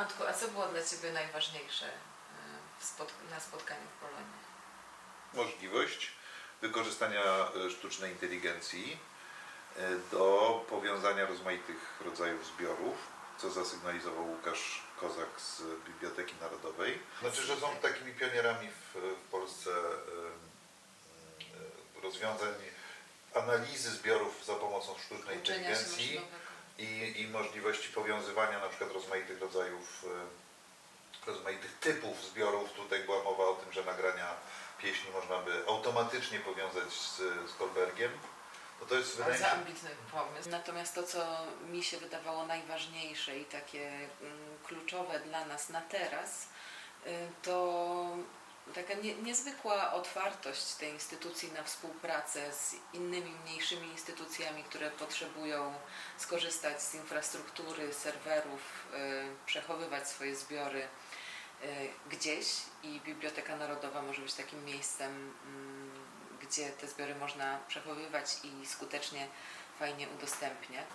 Antku, a co było dla Ciebie najważniejsze e, w spot- na spotkaniu w Polonie? możliwość wykorzystania e, sztucznej inteligencji e, do powiązania rozmaitych rodzajów zbiorów, co zasygnalizował Łukasz Kozak z Biblioteki Narodowej. Znaczy, że są takimi pionierami w, w Polsce rozwiązań analizy zbiorów za pomocą sztucznej Uczenia inteligencji. I, i możliwości powiązywania na przykład rozmaitych rodzajów, e, rozmaitych typów zbiorów. Tutaj była mowa o tym, że nagrania pieśni można by automatycznie powiązać z, z Kolbergiem. No to jest wydaje Bardzo się, ambitny pomysł. Natomiast to, co mi się wydawało najważniejsze i takie mm, kluczowe dla nas na teraz, y, to taka nie, niezwykła otwartość tej instytucji na współpracę z innymi mniejszymi instytucjami, które potrzebują skorzystać z infrastruktury, serwerów, y, przechowywać swoje zbiory y, gdzieś i Biblioteka Narodowa może być takim miejscem, mm, gdzie te zbiory można przechowywać i skutecznie, fajnie udostępniać.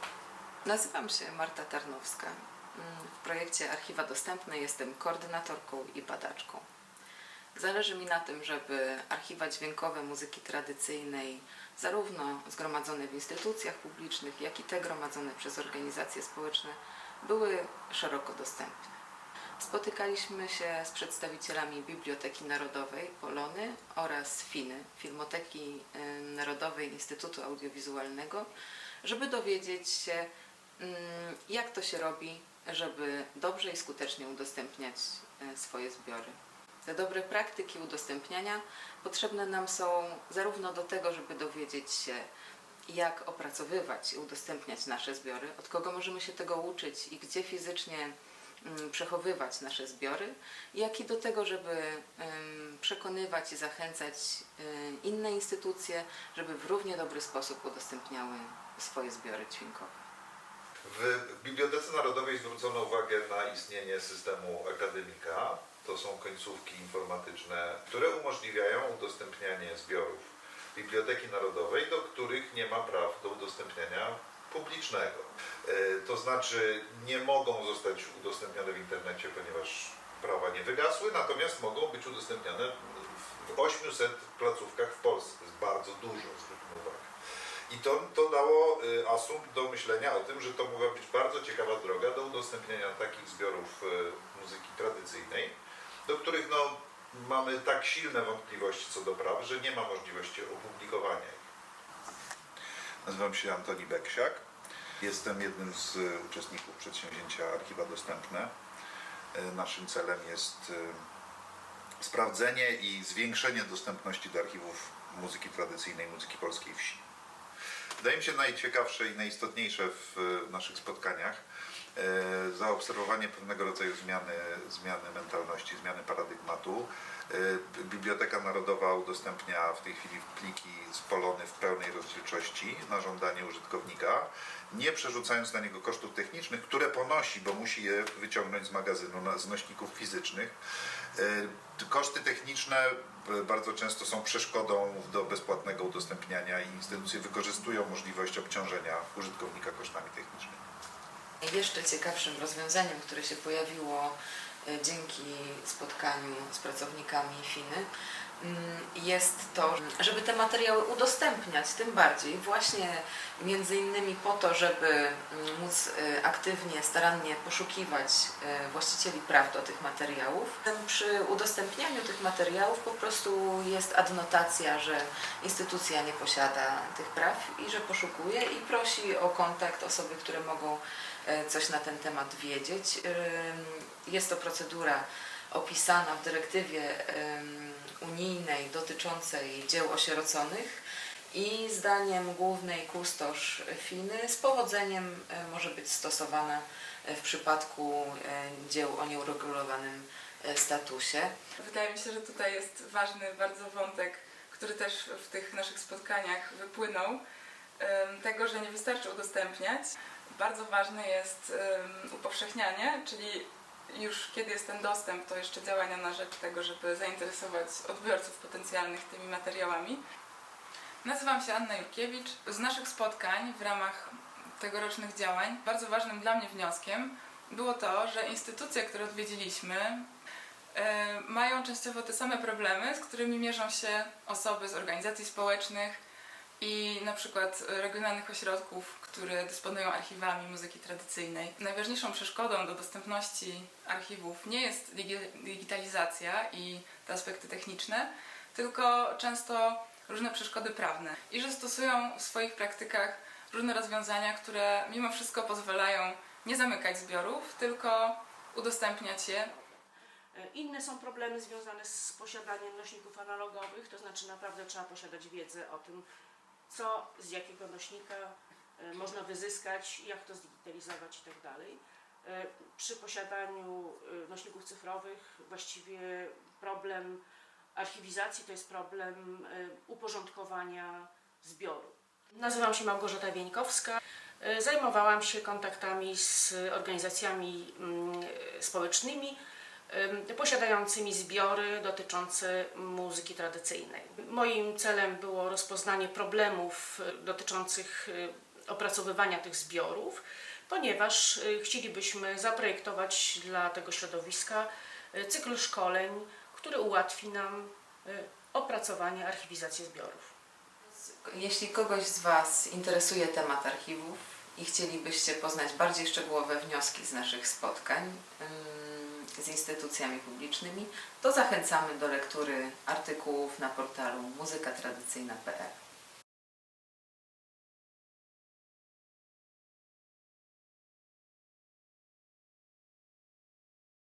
Nazywam się Marta Tarnowska. Mm, W projekcie Archiwa Dostępne jestem koordynatorką i badaczką. Zależy mi na tym, żeby archiwa dźwiękowe muzyki tradycyjnej, zarówno zgromadzone w instytucjach publicznych, jak i te gromadzone przez organizacje społeczne, były szeroko dostępne. Spotykaliśmy się z przedstawicielami Biblioteki Narodowej Polony oraz FINY, Filmoteki Narodowej Instytutu Audiowizualnego, żeby dowiedzieć się, mm, jak to się robi, żeby dobrze i skutecznie udostępniać y, swoje zbiory. Te dobre praktyki udostępniania potrzebne nam są zarówno do tego, żeby dowiedzieć się, jak opracowywać i udostępniać nasze zbiory, od kogo możemy się tego uczyć i gdzie fizycznie mm, przechowywać nasze zbiory, jak i do tego, żeby ym, przekonywać i zachęcać y, inne instytucje, żeby w równie dobry sposób udostępniały swoje zbiory dźwiękowe. W Bibliotece Narodowej zwrócono uwagę na istnienie systemu akademika. To są końcówki informatyczne, które umożliwiają udostępnianie zbiorów Biblioteki Narodowej, do których nie ma praw do udostępniania publicznego. E, To znaczy nie mogą zostać udostępnione w internecie, ponieważ prawa nie wygasły, natomiast mogą być udostępniane w 800 placówkach w Polsce. To jest bardzo dużo, zwróćmy uwagę. I to, to dało y, asumpt do myślenia o tym, że to mogła być bardzo ciekawa droga do udostępniania takich zbiorów y, muzyki tradycyjnej, do których no, mamy tak silne wątpliwości co do praw, że nie ma możliwości opublikowania ich. Nazywam się Antoni Beksiak. Jestem jednym z y, uczestników przedsięwzięcia Archiwa Dostępne. Naszym celem jest sprawdzenie i zwiększenie dostępności do archiwów muzyki tradycyjnej, muzyki polskiej wsi. Wydaje mi się najciekawsze i najistotniejsze w naszych spotkaniach zaobserwowanie pewnego rodzaju zmiany, zmiany mentalności, zmiany paradygmatu. E, Biblioteka Narodowa udostępnia w tej chwili pliki z Polony w pełnej rozdzielczości na żądanie użytkownika, nie przerzucając na niego kosztów technicznych, które ponosi, bo musi je wyciągnąć z magazynu, z nośników fizycznych. E, Koszty techniczne e, bardzo często są przeszkodą do bezpłatnego udostępniania i instytucje wykorzystują możliwość obciążenia użytkownika kosztami technicznymi. Jeszcze ciekawszym rozwiązaniem, które się pojawiło e, dzięki spotkaniu z pracownikami FINY, jest to, żeby te materiały udostępniać, tym bardziej właśnie między innymi po to, żeby mm, móc e, aktywnie, starannie poszukiwać e, właścicieli praw do tych materiałów. Przy udostępnianiu tych materiałów po prostu jest adnotacja, że instytucja nie posiada tych praw i że poszukuje i prosi o kontakt osoby, które mogą e, coś na ten temat wiedzieć. Jest to procedura opisana w dyrektywie unijnej dotyczącej dzieł osieroconych i zdaniem głównej kustosz Finy z powodzeniem e, może być stosowana e, w przypadku e, dzieł o nieuregulowanym statusie. Wydaje mi się, że tutaj jest ważny bardzo wątek, który też w tych naszych spotkaniach wypłynął, tego, że nie wystarczy udostępniać. Bardzo ważne jest upowszechnianie, czyli już kiedy jest ten dostęp, to jeszcze działania na rzecz tego, żeby zainteresować odbiorców potencjalnych tymi materiałami. Nazywam się Anna Jurkiewicz. Z naszych spotkań w ramach tegorocznych działań bardzo ważnym dla mnie wnioskiem było to, że instytucje, które odwiedziliśmy, e, mają częściowo te same problemy, z którymi mierzą się osoby z organizacji społecznych i na przykład regionalnych ośrodków, które dysponują archiwami muzyki tradycyjnej. Najważniejszą przeszkodą do dostępności archiwów nie jest digi- digitalizacja i te aspekty techniczne, tylko często różne przeszkody prawne i że stosują w swoich praktykach różne rozwiązania, które mimo wszystko pozwalają nie zamykać zbiorów, tylko udostępniać je Inne są problemy związane z posiadaniem nośników analogowych, to znaczy naprawdę trzeba posiadać wiedzę o tym, co z jakiego nośnika e, można wyzyskać, jak to zdigitalizować i tak. E, Przy posiadaniu e, nośników cyfrowych właściwie problem archiwizacji to jest problem uporządkowania zbioru. Nazywam się Małgorzata Wieńkowska. Zajmowałam się kontaktami z organizacjami mm, społecznymi, posiadającymi zbiory dotyczące muzyki tradycyjnej. Moim celem było rozpoznanie problemów e, dotyczących e, opracowywania tych zbiorów, ponieważ e, chcielibyśmy zaprojektować dla tego środowiska cykl szkoleń, który ułatwi nam opracowanie, archiwizację zbiorów. Jeśli kogoś z Was interesuje temat archiwów i chcielibyście poznać bardziej szczegółowe wnioski z naszych spotkań z instytucjami publicznymi, to zachęcamy do lektury artykułów na portalu muzykatradycyjna.pl.